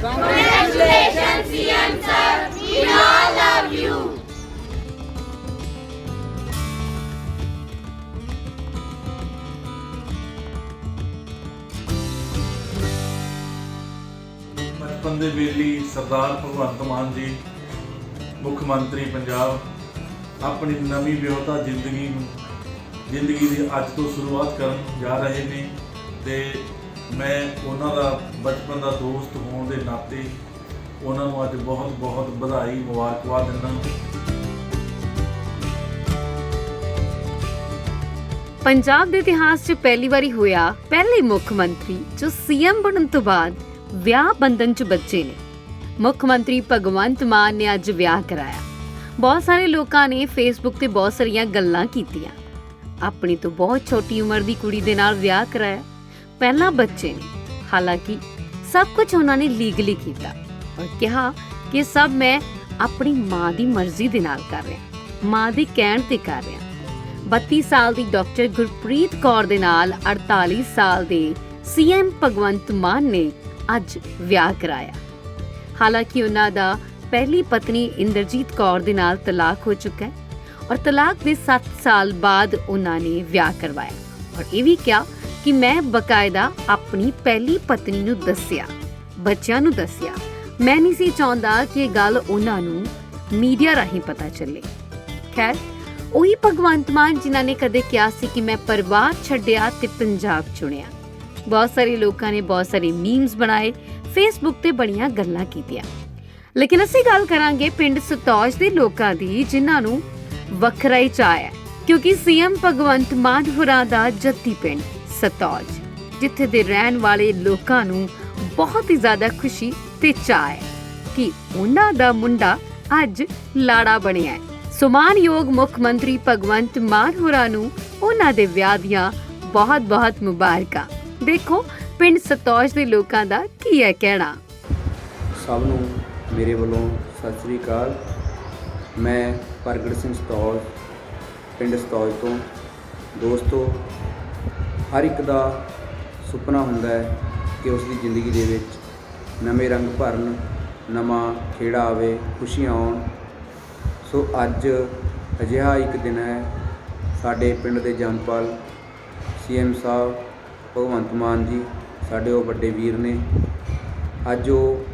Congratulations, CM sir. We all love you. ਬਚਪਨ ਦੇ ਵੇਲੇ ਸਰਦਾਰ ਭਗਵੰਤ ਮਾਨ ਜੀ ਮੁੱਖ ਮੰਤਰੀ ਪੰਜਾਬ ਆਪਣੀ ਨਵੀਂ ਵਿਆਹਤਾ ਜ਼ਿੰਦਗੀ ਨੂੰ ਜ਼ਿੰਦਗੀ ਦੀ ਅੱਜ ਤੋਂ ਸ਼ੁਰੂਆਤ ਕਰਨ ਜਾ ਰਹੇ ਨੇ ਤੇ ਮੈਂ ਉਹਨਾਂ ਦਾ ਬਚਪਨ ਦਾ ਦੋਸਤ ਹੋਣ ਦੇ ਨਾਤੇ ਉਹਨਾਂ ਨੂੰ ਅੱਜ ਬਹੁਤ ਬਹੁਤ ਵਧਾਈ, ਮੁਬਾਰਕਬਾਦ ਦਿੰਦਾ ਪੰਜਾਬ ਦੇ ਇਤਿਹਾਸ 'ਚ ਪਹਿਲੀ ਵਾਰੀ ਹੋਇਆ ਪਹਿਲੇ ਮੁੱਖ ਮੰਤਰੀ, ਜੋ ਸੀਐਮ ਬਣਨ ਤੋਂ ਬਾਅਦ ਵਿਆਹ ਬੰਧਨ 'ਚ ਬੱਚੇ ਨੇ। ਮੁੱਖ ਮੰਤਰੀ ਭਗਵੰਤ ਮਾਨ ਨੇ ਅੱਜ ਵਿਆਹ ਕਰਾਇਆ। ਬਹੁਤ ਸਾਰੇ ਲੋਕਾਂ ਨੇ ਫੇਸਬੁੱਕ ਤੇ ਬਹੁਤ ਸਾਰੀਆਂ ਗੱਲਾਂ ਕੀਤੀਆਂ। ਆਪਣੀ ਤੋਂ ਬਹੁਤ ਛੋਟੀ ਉਮਰ ਦੀ ਕੁੜੀ ਦੇ ਨਾਲ ਵਿਆਹ ਕਰਾਇਆ। ਪਹਿਲਾਂ ਬੱਚੇ ਨੇ। ਹਾਲਾਂਕਿ ਸਭ ਕੁਝ ਉਹਨਾਂ ਨੇ ਲੀਗਲੀ ਕੀਤਾ ਔਰ ਕਿਹਾ ਕਿ ਸਭ ਮੈਂ ਆਪਣੀ ਮਾਂ ਦੀ ਮਰਜ਼ੀ ਦੇ ਨਾਲ ਕਰ ਰਿਹਾ। ਮਾਂ ਦੇ ਕਹਿਣ ਤੇ ਕਰ ਰਿਹਾ। 32 ਸਾਲ ਦੀ ਡਾਕਟਰ ਗੁਰਪ੍ਰੀਤ ਕੌਰ ਦੇ ਨਾਲ 48 ਸਾਲ ਦੇ ਸੀਐਮ ਭਗਵੰਤ ਮਾਨ ਨੇ ਅੱਜ ਵਿਆਹ ਕਰਾਇਆ। ਹਾਲਾਂਕਿ ਉਹਨਾਂ ਦਾ ਪਹਿਲੀ ਪਤਨੀ ਇੰਦਰਜੀਤ ਕੌਰ ਦੇ ਨਾਲ ਤਲਾਕ ਹੋ ਚੁੱਕਾ ਹੈ ਔਰ ਤਲਾਕ ਦੇ 7 ਸਾਲ ਬਾਅਦ ਉਹਨਾਂ ਨੇ ਵਿਆਹ ਕਰਵਾਇਆ। ਔਰ ਇਹ ਵੀ ਕਿਹਾ ਕਿ ਮੈਂ ਬਕਾਇਦਾ ਆਪਣੀ ਪਹਿਲੀ ਪਤਨੀ ਨੂੰ ਦੱਸਿਆ, ਬੱਚਿਆਂ ਨੂੰ ਦੱਸਿਆ। ਮੈਂ ਨਹੀਂ ਸੀ ਚਾਹੁੰਦਾ ਕਿ ਇਹ ਗੱਲ ਉਹਨਾਂ ਨੂੰ ਮੀਡੀਆ ਰਾਹੀਂ ਪਤਾ ਚੱਲੇ। ਖੈਰ, ਉਹੀ ਭਗਵੰਤ ਮਾਨ ਜਿਨ੍ਹਾਂ ਨੇ ਕਦੇ ਕਿਹਾ ਸੀ ਕਿ ਮੈਂ ਪਰਿਵਾਰ ਛੱਡਿਆ ਤੇ ਪੰਜਾਬ ਚੁਣਿਆ। ਬਹੁਤ ਸਾਰੇ ਲੋਕਾਂ ਨੇ ਬਹੁਤ ਸਾਰੇ ਮੀਮਸ ਬਣਾਏ ਫੇਸਬੁੱਕ ਤੇ ਬੜੀਆਂ ਗੱਲਾਂ ਕੀਤੀਆਂ। ਲੇਕਿਨ ਅਸੀਂ ਗੱਲ ਕਰਾਂਗੇ ਪਿੰਡ ਸਤੌਜ ਦੇ ਲੋਕਾਂ ਦੀ, ਜਿਨ੍ਹਾਂ ਨੂੰ ਵੱਖਰਾ ਹੀ ਚਾਅ ਹੈ, ਕਿਉਂਕਿ ਸੀਐਮ ਭਗਵੰਤ ਮਾਨ ਹੁਰਾਂ ਦਾ ਜੱਦੀ ਪਿੰਡ। ਸਤੌਜ, ਜਿੱਥੇ ਦੇ ਰਹਿਣ ਵਾਲੇ ਲੋਕਾਂ ਨੂੰ ਬਹੁਤ ਹੀ ਜ਼ਿਆਦਾ ਖੁਸ਼ੀ ਤੇ ਚਾਅ ਹੈ ਕਿ ਉਹਨਾਂ ਦਾ ਮੁੰਡਾ ਅੱਜ ਲਾੜਾ ਬਣਿਆ ਹੈ। ਸੁਮਾਨਯੋਗ ਮੁੱਖ ਮੰਤਰੀ ਭਗਵੰਤ ਮਾਨ ਹੋਰਾਂ ਨੂੰ ਉਹਨਾਂ ਦੇ ਵਿਆਹ ਦੀਆਂ ਬਹੁਤ-ਬਹੁਤ ਮੁਬਾਰਕਾਂ। ਦੇਖੋ, ਪਿੰਡ ਸਤੌਜ ਦੇ ਲੋਕਾਂ ਦਾ ਕੀ ਹੈ ਕਹਿਣਾ? ਸਭ ਨੂੰ ਮੇਰੇ ਵੱਲੋਂ ਸਤਿ ਸ੍ਰੀ ਅਕਾਲ। ਮੈਂ ਪ੍ਰਗਟ ਸਿੰਘ ਸਤੌਜ, ਪਿੰਡ ਸਤੌਜ ਤੋਂ। ਦੋਸਤੋ ਹਰ ਇੱਕ ਦਾ ਸੁਪਨਾ ਹੁੰਦਾ ਹੈ ਕਿ ਉਸ ਦੀ ਜ਼ਿੰਦਗੀ ਦੇ ਵਿੱਚ ਨਵੇਂ ਰੰਗ ਭਰਨ, ਨਵਾਂ ਖੇੜਾ ਆਵੇ, ਖੁਸ਼ੀਆਂ ਆਉਣ। ਸੋ ਅੱਜ ਅਜਿਹਾ ਇੱਕ ਦਿਨ ਹੈ, ਸਾਡੇ ਪਿੰਡ ਦੇ ਜਨਪਾਲ ਸੀਐਮ ਸਾਹਿਬ, ਭਗਵੰਤ ਮਾਨ ਜੀ, ਸਾਡੇ ਉਹ ਵੱਡੇ ਵੀਰ ਨੇ। ਅੱਜ ਉਹ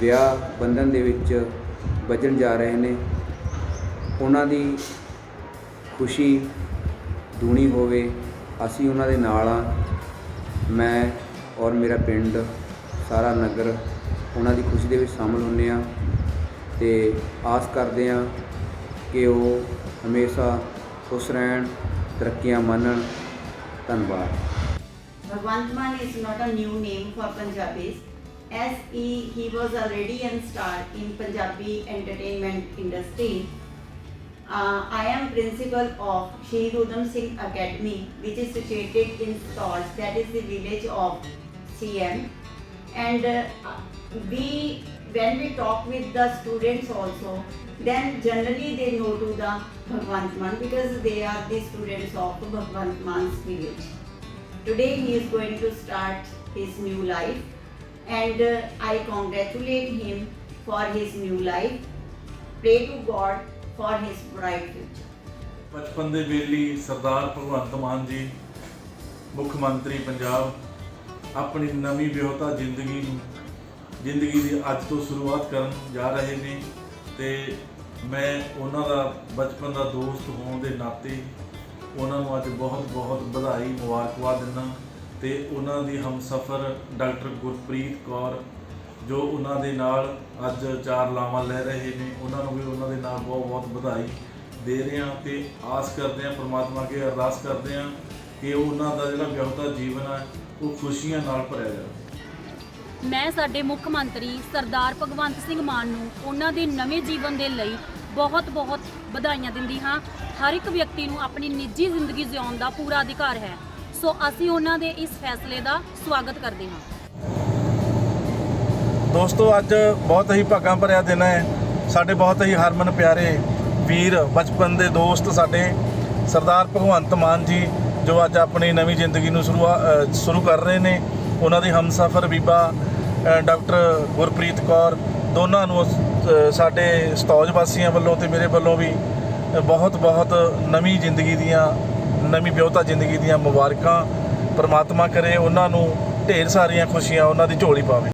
ਵਿਆਹ ਬੰਧਨ ਦੇ ਵਿੱਚ ਵੱਜਣ ਜਾ ਰਹੇ ਨੇ। ਉਹਨਾਂ ਦੀ ਖੁਸ਼ੀ ਦੂਣੀ ਹੋਵੇ ਅਸੀਂ ਉਹਨਾਂ ਦੇ ਨਾਲ ਆ ਮੈਂ ਔਰ ਮੇਰਾ ਪਿੰਡ ਸਾਰਾ ਨਗਰ ਉਹਨਾਂ ਦੀ ਖੁਸ਼ੀ ਦੇ ਵਿੱਚ ਸ਼ਾਮਲ ਹੁੰਨੇ ਆ ਤੇ ਆਸ ਕਰਦੇ ਆ ਕਿ ਉਹ ਹਮੇਸ਼ਾ ਖੁਸ਼ ਰਹਿਣ ਤਰੱਕੀਆਂ ਮੰਨਣ ਧੰਨਵਾਦ Bhagwant Mann is not a new name for Punjabis as he, he was already a star in Punjabi entertainment industry. Uh, I am principal of Shahid Udham Singh Academy which is situated in Stores that is the village of CM and uh, we when we talk with the students also then generally they know to the Bhagwant Mann because they are the students of Bhagwant Mann's village. Today he is going to start his new life and uh, I congratulate him for his new life. Pray to God for his bright future. ਬਚਪਨ ਦੇ ਵੇਲੇ ਸਰਦਾਰ ਭਗਵੰਤ ਮਾਨ ਜੀ, ਮੁੱਖ ਮੰਤਰੀ ਪੰਜਾਬ, ਆਪਣੀ ਨਵੀਂ ਵਿਆਹਤਾ ਜ਼ਿੰਦਗੀ ਨੂੰ, ਜ਼ਿੰਦਗੀ ਦੀ ਅੱਜ ਤੋਂ ਸ਼ੁਰੂਆਤ ਕਰਨ ਜਾ ਰਹੇ ਨੇ ਤੇ ਮੈਂ ਉਹਨਾਂ ਦਾ, ਬਚਪਨ ਦਾ ਦੋਸਤ ਹੋਣ ਦੇ ਨਾਤੇ ਉਹਨਾਂ ਨੂੰ ਅੱਜ ਬਹੁਤ ਬਹੁਤ ਵਧਾਈ, ਮੁਬਾਰਕਬਾਦ ਦਿੰਦਾ ਤੇ ਉਹਨਾਂ ਦੀ ਹਮਸਫਰ ਡਾਕਟਰ ਗੁਰਪ੍ਰੀਤ ਕੌਰ ਜੋ ਉਹਨਾਂ ਦੇ ਨਾਲ ਅੱਜ ਚਾਰ ਲਾਵਾਂ ਲੈ ਰਹੇ ਨੇ, ਉਹਨਾਂ ਨੂੰ ਵੀ ਉਹਨਾਂ ਦੇ ਨਾਲ ਬਹੁਤ ਬਹੁਤ ਵਧਾਈ ਦੇ ਰਹੇ ਹਾਂ ਤੇ ਆਸ ਕਰਦੇ ਹਾਂ ਪ੍ਰਮਾਤਮਾ ਅੱਗੇ ਅਰਦਾਸ ਕਰਦੇ ਹਾਂ ਕਿ ਉਹਨਾਂ ਦਾ ਜਿਹੜਾ ਵਿਆਹਤਾ ਜੀਵਨ ਹੈ ਉਹ ਖੁਸ਼ੀਆਂ ਨਾਲ ਭਰਿਆ ਜਾਵੇ। ਮੈਂ ਸਾਡੇ ਮੁੱਖ ਮੰਤਰੀ ਸਰਦਾਰ ਭਗਵੰਤ ਸਿੰਘ ਮਾਨ ਨੂੰ ਉਹਨਾਂ ਦੇ ਨਵੇਂ ਜੀਵਨ ਦੇ ਲਈ ਬਹੁਤ-ਬਹੁਤ ਵਧਾਈਆਂ ਦਿੰਦੀ ਹਾਂ। ਹਰ ਇੱਕ ਵਿਅਕਤੀ ਨੂੰ ਆਪਣੀ ਨਿੱਜੀ ਜ਼ਿੰਦਗੀ ਜਿਉਣ ਦਾ ਪੂਰਾ ਅਧਿਕਾਰ ਹੈ। ਸੋ ਅਸੀਂ ਉਹਨਾਂ ਦੇ ਇਸ ਫੈਸਲੇ ਦਾ ਸਵਾਗਤ ਕਰਦੇ ਹਾਂ। ਦੋਸਤੋ, ਅੱਜ ਬਹੁਤ ਹੀ ਭਾਗਾਂ ਭਰਿਆ ਦਿਨ ਹੈ। ਸਾਡੇ ਬਹੁਤ ਹੀ ਹਰਮਨ ਪਿਆਰੇ ਵੀਰ, ਬਚਪਨ ਦੇ ਦੋਸਤ ਸਾਡੇ, ਸਰਦਾਰ ਭਗਵੰਤ ਮਾਨ ਜੀ, ਜੋ ਅੱਜ ਆਪਣੀ ਨਵੀਂ ਜ਼ਿੰਦਗੀ ਨੂੰ ਸ਼ੁਰੂ ਸ਼ੁਰੂ ਕਰ ਰਹੇ ਨੇ। ਉਹਨਾਂ ਦੀ ਹਮਸਫਰ ਬੀਬਾ ਡਾਕਟਰ ਗੁਰਪ੍ਰੀਤ ਕੌਰ, ਦੋਨਾਂ ਨੂੰ ਸਾਡੇ ਸਤੌਜ ਵਾਸੀਆਂ ਵੱਲੋਂ ਤੇ ਮੇਰੇ ਵੱਲੋਂ ਵੀ ਬਹੁਤ ਬਹੁਤ ਨਵੀਂ ਜ਼ਿੰਦਗੀ ਦੀਆਂ, ਨਵੀਂ ਵਿਆਹੁਤਾ ਜ਼ਿੰਦਗੀ ਦੀਆਂ ਮੁਬਾਰਕਾਂ। ਪਰਮਾਤਮਾ ਕਰੇ ਉਹਨਾਂ ਨੂੰ ਢੇਰ ਸਾਰੀਆਂ ਖੁਸ਼ੀਆਂ, ਉਹਨਾਂ ਦੀ ਝੋਲੀ ਪਾਵੇ।